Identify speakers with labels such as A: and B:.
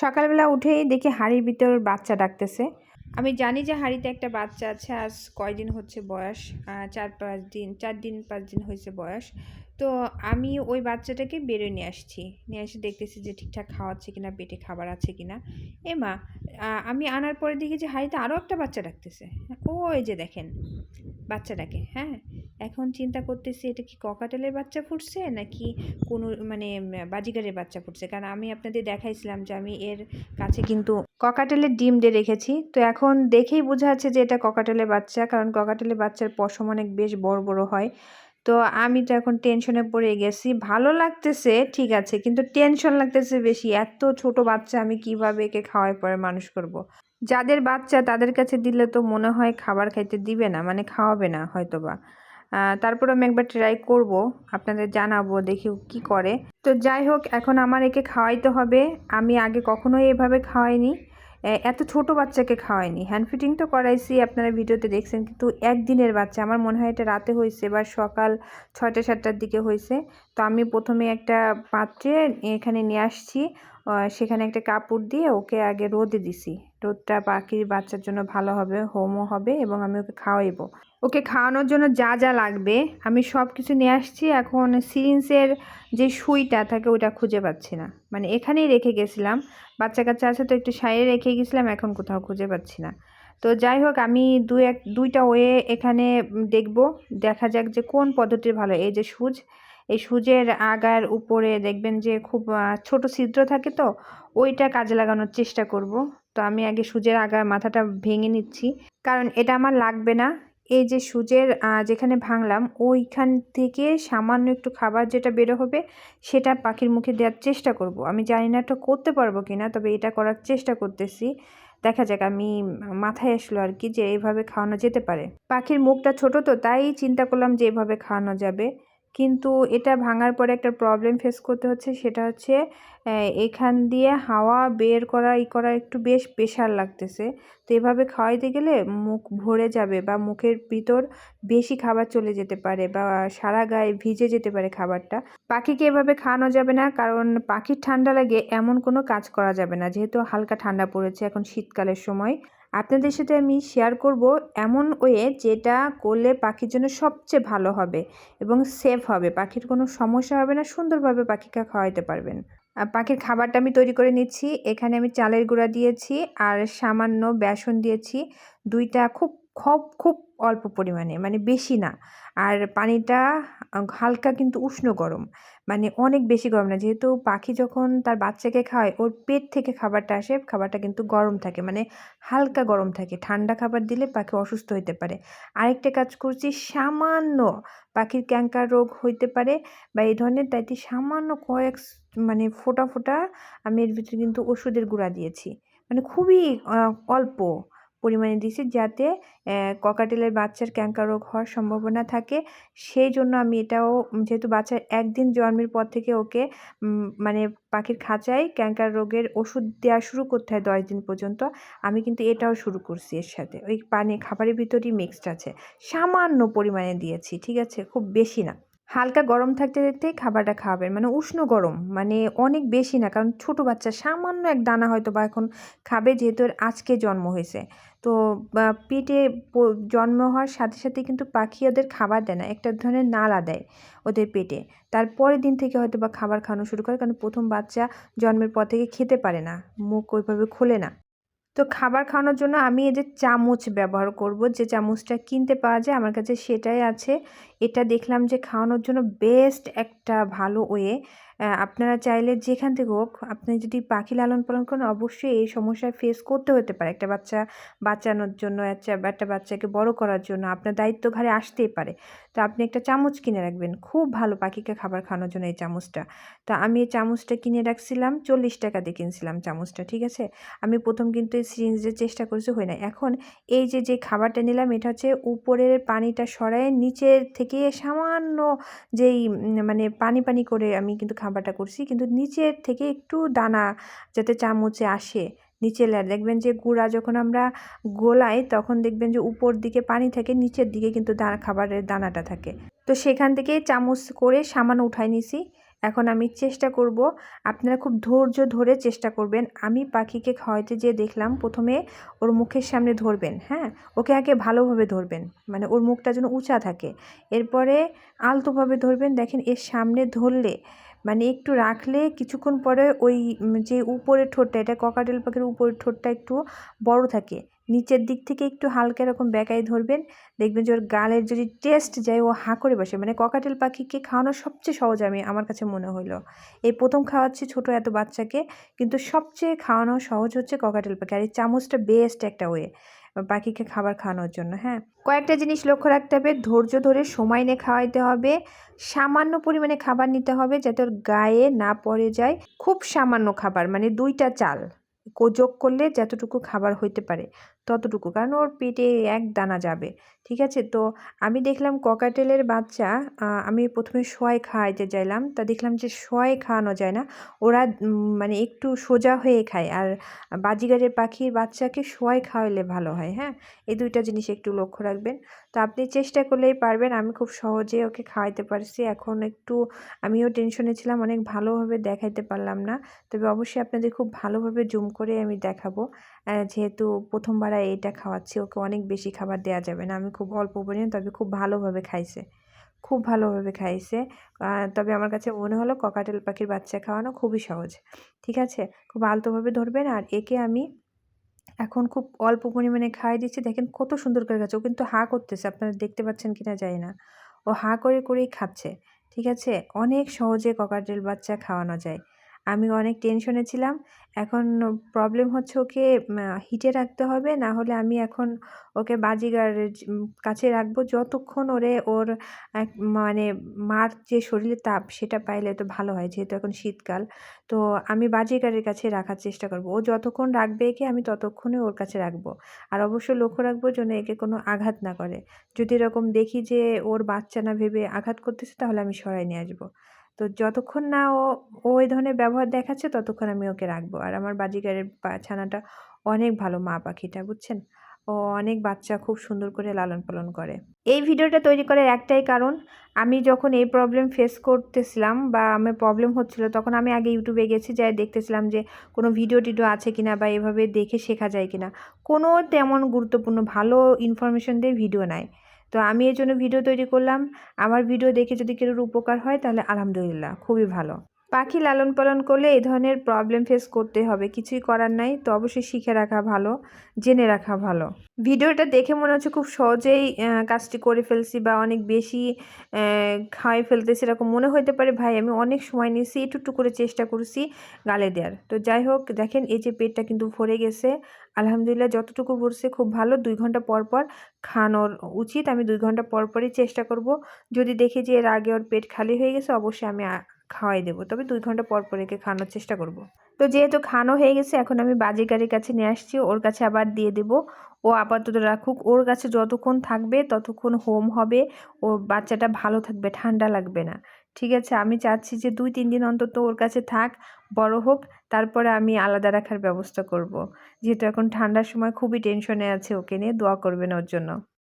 A: সকালবেলা উঠেই দেখি হাঁড়ির ভিতর বাচ্চা ডাকতেছে। আমি জানি যে হাঁড়িতে একটা বাচ্চা আছে, আজ কয়দিন হচ্ছে বয়স? চার পাঁচ দিন, চার দিন, পাঁচ দিন হয়েছে বয়স। তো আমি ওই বাচ্চাটাকে বেরোয় নিয়ে আসছি। নিয়ে এসে দেখতেছি যে ঠিকঠাক খাওয়াচ্ছে কিনা, পেটে খাবার আছে কিনা। এ মা আমি আনার পরে দেখি যে হাঁড়িতে আরও একটা বাচ্চা ডাকতেছে। ও ওই যে দেখেন বাচ্চাটাকে হ্যাঁ? এখন চিন্তা করতেছি এটা কি ককাটেলের বাচ্চা ফুটছে নাকি কোনো মানে বাজিগারের বাচ্চা ফুটছে? কারণ আমি আপনাদের দেখাইছিলাম যে আমি এর কাছে কিন্তু ককাটেলের ডিম দিয়ে রেখেছি। তো এখন দেখেই বোঝা যাচ্ছে যে এটা ককাটেলের বাচ্চা। কারণ ককাটেলের বাচ্চার পশম অনেক বেশ বড় বড় হয়। তো আমি তো এখন টেনশনে পড়ে গেছি। ভালো লাগতেছে, ঠিক আছে, কিন্তু টেনশন লাগতেছে বেশি। এত ছোট বাচ্চা আমি কীভাবে একে খাওয়াই পরে মানুষ করব। যাদের বাচ্চা তাদের কাছে দিলে তো মনে হয় খাবার খাইতে দিবে না মানে খাওয়াবে না হয়তো বা তারপর আমি একবার ট্রাই করব, আপনাদের জানাব, দেখি কি করে। তো যাই হোক, এখন আমার একে খাওয়াইতে হবে। আমি আগে কখনোই এভাবে খাওয়াইনি। এত ছোট বাচ্চাকে খাওয়াইনি হ্যান্ড ফিটিং তো করাইছি, আপনারা ভিডিওতে দেখছেন, কিন্তু একদিনের বাচ্চা। আমার মনে হয় এটা রাতে হয়েছে বা সকাল ছয়টা, সাতটার দিকে হয়েছে। তো আমি প্রথমে একটা পাত্রে এখানে নিয়ে আসছি সেখানে একটা কাপড় দিয়ে ওকে আগে রোদে দিছি। রোদটা পাখির বাচ্চার জন্য ভালো হবে, হোমও হবে এবং আমি ওকে খাওয়াইবো। ওকে খাওয়ানোর জন্য যা যা লাগবে আমি সব কিছু নিয়ে আসছি। এখন সিরিঞ্জের যে সুইটা থাকে ওটা খুঁজে পাচ্ছি না। মানে এখানেই রেখে গেছিলাম। বাচ্চা কাচ্চা আছে তো একটু সাইডে রেখে গেছিলাম, এখন কোথাও খুঁজে পাচ্ছি না। তো যাই হোক, আমি দুই এক, দুইটা ওয়ে এখানে দেখব। দেখা যাক যে কোন পদ্ধতির ভালো। এই যে সুচ, এই সুচের আগার উপরে দেখবেন যে খুব ছোট ছিদ্র থাকে তো, ওইটা কাজে লাগানোর চেষ্টা করব। তো আমি আগে সুচের আগার মাথাটা ভেঙে নিচ্ছি। কারণ এটা আমার লাগবে না। এই যে আহ, যেখানে ভাঙলাম ওইখান থেকে সামান্য একটু খাবার যেটা বেরো হবে সেটা পাখির মুখে দেওয়ার চেষ্টা করব। আমি জানি না এটা করতে পারব কি না তবে এটা করার চেষ্টা করতেছি। দেখা যাক আমি মাথায় আসলো আর কি যে এইভাবে খাওয়ানো যেতে পারে। পাখির মুখটা ছোট তো তাই চিন্তা করলাম যে এভাবে খাওয়ানো যাবে। কিন্তু এটা ভাঙার পরে একটা প্রবলেম ফেস করতে হচ্ছে, সেটা হচ্ছে এখান দিয়ে হাওয়া বের করা, ই করা একটু বেশ প্রেশার লাগতেছে। তো এভাবে খাওয়াইতে গেলে মুখ ভরে যাবে বা মুখের ভিতর বেশি খাবার চলে যেতে পারে বা সারা গায়ে ভিজে যেতে পারে খাবারটা। পাখিকে এভাবে খাওয়ানো যাবে না, কারণ পাখির ঠান্ডা লাগে এমন কোনো কাজ করা যাবে না। যেহেতু হালকা ঠান্ডা পড়েছে এখন শীতকালের সময়। আপনাদের সাথে আমি শেয়ার করব এমন ওয়ে যেটা করলে পাখির জন্য সবচেয়ে ভালো হবে এবং সেফ হবে। পাখির কোনো সমস্যা হবে না, সুন্দরভাবে পাখিকে খাওয়াইতে পারবেন। পাখির খাবারটা আমি তৈরি করে নিচ্ছি। এখানে আমি চালের গুঁড়া দিয়েছি আর সামান্য বেসন দিয়েছি। দুইটা খুব খুব খুব অল্প পরিমাণে মানে বেশি না। আর পানিটা হালকা কিন্তু উষ্ণ গরম। মানে অনেক বেশি গরম না। যেহেতু পাখি যখন তার বাচ্চাকে খাওয়ায়, ওর পেট থেকে খাবারটা আসে, খাবারটা কিন্তু গরম থাকে মানে হালকা গরম থাকে। ঠান্ডা খাবার দিলে পাখি অসুস্থ হতে পারে। আরেকটা কাজ করছি, সামান্য পাখির ক্যাঙ্কার রোগ হইতে পারে বা এই ধরনের তাইতে সামান্য কয়েক মানে ফোটা ফোটা আমি এর ভিতরে কিন্তু ওষুধের গুঁড়া দিয়েছি। মানে খুবই অল্প। পরিমাণে দিয়েছি যাতে ককাটেলের বাচ্চার ক্যাঙ্কার রোগ হওয়ার সম্ভাবনা থাকে। সেই জন্য আমি এটাও, যেহেতু বাচ্চার একদিন জন্মের পর থেকে ওকে মানে পাখির খাঁচায় ক্যাঙ্কার রোগের ওষুধ দেওয়া শুরু করতে হয় দশ দিন পর্যন্ত। আমি কিন্তু এটাও শুরু করছি এর সাথে। ওই পানি, খাবারের ভিতরই মিক্সড আছে। সামান্য পরিমাণে দিয়েছি, ঠিক আছে? খুব বেশি না। হালকা গরম থাকতে থাকতে খাবারটা খাওয়াবেন। মানে উষ্ণ গরম মানে অনেক বেশি না, কারণ ছোট বাচ্চা সামান্য এক দানা হয়তো বা এখন খাবে যেহেতু আজকে জন্ম হয়েছে। তো পেটে জন্ম হওয়ার সাথে সাথে কিন্তু পাখি ওদের খাবার দেয় না, একটা ধরনের নালা দেয় ওদের পেটে। তারপরের দিন থেকে হয়তো বা খাবার খাওয়ানো শুরু করে, কারণ প্রথম বাচ্চা জন্মের পর থেকে খেতে পারে না, মুখ ওইভাবে খোলে না। তো খাবার খাওয়ানোর জন্য আমি এই যে চামচ ব্যবহার করব, যে চামচটা কিনতে পাওয়া যায় আমার কাছে সেটাই আছে। এটা দেখলাম যে খাওয়ানোর জন্য বেস্ট একটা ভালো ওয়ে আপনারা চাইলে যেখান থেকে হোক আপনি যদি পাখি লালন পালন করেন, অবশ্যই এই সমস্যায় ফেস করতে হতে পারে। একটা বাচ্চা বাঁচানোর জন্য, একটা বাচ্চাকে বড় করার জন্য আপনার দায়িত্ব ঘাড়ে আসতেই পারে। তো আপনি একটা চামচ কিনে রাখবেন। খুব ভালো পাখিকে খাবার খাওয়ানোর জন্য এই চামচটা। তো আমি এই চামচটা কিনে রাখছিলাম, চল্লিশ টাকা দিয়ে কিনছিলাম চামচটা, ঠিক আছে? আমি প্রথম কিন্তু এই সিরিঞ্জের চেষ্টা করেছি, হয় না এখন এই যে যে খাবারটা নিলাম, এটা হচ্ছে উপরের পানিটা সরায় নিচের থেকে সামান্য যেই মানে পানি পানি করে আমি কিন্তু খাবারটা করছি। কিন্তু নিচের থেকে একটু দানা যাতে চামচে আসে নিচে লেয়ার দেখবেন যে গুঁড়া যখন আমরা গোলাই তখন দেখবেন যে উপর দিকে পানি থাকে, নিচের দিকে কিন্তু দানা খাবারের দানাটা থাকে। তো সেখান থেকে চামচ করে সামান্য উঠাই নিছি। এখন আমি চেষ্টা করব, আপনারা খুব ধৈর্য ধরে চেষ্টা করবেন। আমি পাখিকে খাওয়াইতে যেয়ে দেখলাম, প্রথমে ওর মুখের সামনে ধরবেন হ্যাঁ? ওকে আগে ভালোভাবে ধরবেন মানে ওর মুখটা যেন উঁচা থাকে। এরপরে আলতোভাবে ধরবেন। দেখেন এর সামনে ধরলে মানে একটু রাখলে কিছুক্ষণ পরে ওই যে উপরের ঠোঁটটা, এটা ককাটেল পাখির উপরের ঠোঁটটা একটু বড় থাকে। নিচের দিক থেকে একটু হালকা এরকম বেঁকায় ধরবেন। দেখবেন যে ওর গালের যদি টেস্ট যায়, ও হাঁ করে বসে। মানে ককাটেল পাখিকে খাওয়ানো সবচেয়ে সহজ আমি, আমার কাছে মনে হলো এই প্রথম খাওয়াচ্ছি ছোট এত বাচ্চাকে, কিন্তু সবচেয়ে খাওয়ানো সহজ হচ্ছে ককাটেল পাখি। আর এই চামচটা বেস্ট একটা ওয়ে পাখিকে খাবার খাওয়ানোর জন্য হ্যাঁ? কয়েকটা জিনিস লক্ষ্য রাখতে হবে, ধৈর্য ধরে সময় নিয়ে খাওয়াইতে হবে, সামান্য পরিমাণে খাবার নিতে হবে যাতে ওর গায়ে না পড়ে যায়। খুব সামান্য খাবার মানে দুইটা চাল, যোগ করলে যতটুকু খাবার হইতে পারে। ততটুকু। কারণ ওর পেটে এক দানা যাবে, ঠিক আছে? তো আমি দেখলাম ককাটেলের বাচ্চা আমি প্রথমে সোয়াই খাওয়াইতে চাইলাম তা দেখলাম যে সোয়াই খাওয়ানো যায় না। ওরা মানে একটু সোজা হয়ে খায়। আর বাজিগারের পাখির বাচ্চাকে সোয়াই খাওয়াইলে ভালো হয় হ্যাঁ? এই দুইটা জিনিস একটু লক্ষ্য রাখবেন। তো আপনি চেষ্টা করলেই পারবেন। আমি খুব সহজে ওকে খাওয়াইতে পারছি। এখন একটু আমিও টেনশনে ছিলাম, অনেক ভালোভাবে দেখাইতে পারলাম না। তবে অবশ্যই আপনাদের খুব ভালোভাবে জুম করে আমি দেখাবো। যেহেতু প্রথমবার এটা খাওয়াচ্ছি, ওকে অনেক বেশি খাবার দেওয়া যাবে না। আমি খুব অল্প পরিমাণ, তবে খুব ভালোভাবে খাইছে। খুব ভালোভাবে খাইছে। তবে আমার কাছে মনে হলো ককাটেল পাখির বাচ্চা খাওয়ানো খুবই সহজ। ঠিক আছে? খুব আলতোভাবে ধরবেন, আর একে আমি এখন খুব অল্প পরিমাণে খাইয়ে দিচ্ছি। দেখেন কত সুন্দর করে খাচ্ছে। ও কিন্তু হা করতেছে, আপনারা দেখতে পাচ্ছেন কিনা জানি না। ও হা করে করেই খাচ্ছে। ঠিক আছে? অনেক সহজে ককাটেল বাচ্চা খাওয়ানো যায়। আমি অনেক টেনশনে ছিলাম। এখন প্রবলেম হচ্ছে ওকে হিটে রাখতে হবে, না হলে আমি এখন ওকে বাজিগারের কাছে রাখব। যতক্ষণ ওরে ওর মানে মার যে শরীরে তাপ সেটা পাইলে তো ভালো হয়, যেহেতু এখন শীতকাল। তো আমি বাজিগারের কাছে রাখার চেষ্টা করব। ও যতক্ষণ রাখবে একে, আমি ততক্ষণই ওর কাছে রাখব। আর অবশ্যই লক্ষ্য রাখব যেন একে কোনো আঘাত না করে। যদি এরকম দেখি যে ওর বাচ্চা না ভেবে আঘাত করতেছে, তাহলে আমি সরাই নিয়ে আসব। তো যতক্ষণ না ও ওই ধরনের ব্যবহার দেখাচ্ছে, ততক্ষণ আমি ওকে রাখব। আর আমার বাজিগারের ছানাটা অনেক ভালো মা পাখিটা, বুঝছেন? ও অনেক বাচ্চা, খুব সুন্দর করে লালন পালন করে। এই ভিডিওটা তৈরি করার একটাই কারণ, আমি যখন এই প্রবলেম ফেস করতেছিলাম বা, আমার প্রবলেম হচ্ছিল, তখন আমি আগে ইউটিউবে গেছি, যাই দেখতেছিলাম যে, কোনো ভিডিও টিডিও আছে কিনা বা, এভাবে দেখে শেখা যায় কিনা। কোনো তেমন গুরুত্বপূর্ণ, ভালো ইনফরমেশন দিয়ে ভিডিও নাই। তো আমি এই জন্য ভিডিও তৈরি করলাম। আমার ভিডিও দেখে যদি কেউ উপকার হয়, তাহলে আলহামদুলিল্লাহ, খুবই ভালো। পাখি লালন পালন করলে এই ধরনের প্রবলেম ফেস করতে হবে। কিছুই করার নাই, তো অবশ্যই শিখে রাখা ভালো, জেনে রাখা ভালো। ভিডিওটা দেখে মনে হচ্ছে খুব সহজেই কাজটি করে ফেলছি বা অনেক বেশি খাওয়াই ফেলতেছি এরকম মনে হতে পারে, ভাই, আমি অনেক সময় নিয়েছি একটু করে চেষ্টা করছি, গালে দেওয়ার তো যাই হোক, দেখেন এই যে পেটটা কিন্তু ভরে গেছে। আলহামদুলিল্লাহ, যতটুকু ভরছে খুব ভালো। দুই ঘণ্টা পর পর খাওয়ানোর উচিত। আমি দুই ঘণ্টা পর পরই চেষ্টা করব। যদি দেখি যে এর আগে ওর পেট খালি হয়ে গেছে, অবশ্যই আমি খাওয়াই দেবো। তবে দুই ঘণ্টা পর পর একে খাওয়ানোর চেষ্টা করব। তো যেহেতু খানো হয়ে গেছে, এখন আমি বাজিকারের কাছে নিয়ে আসছি। ওর কাছে আবার দিয়ে দেবো। ও আপাতত রাখুক। ওর কাছে যতক্ষণ থাকবে, ততক্ষণ হোম হবে। ও বাচ্চাটা ভালো থাকবে, ঠান্ডা লাগবে না। ঠিক আছে, আমি চাচ্ছি যে দুই, তিন দিন অন্তত ওর কাছে থাক, বড় হোক। তারপরে আমি আলাদা রাখার ব্যবস্থা করব। যেহেতু এখন ঠান্ডার সময় খুবই টেনশনে আছে ওকে নিয়ে, দোয়া করবেন ওর জন্য।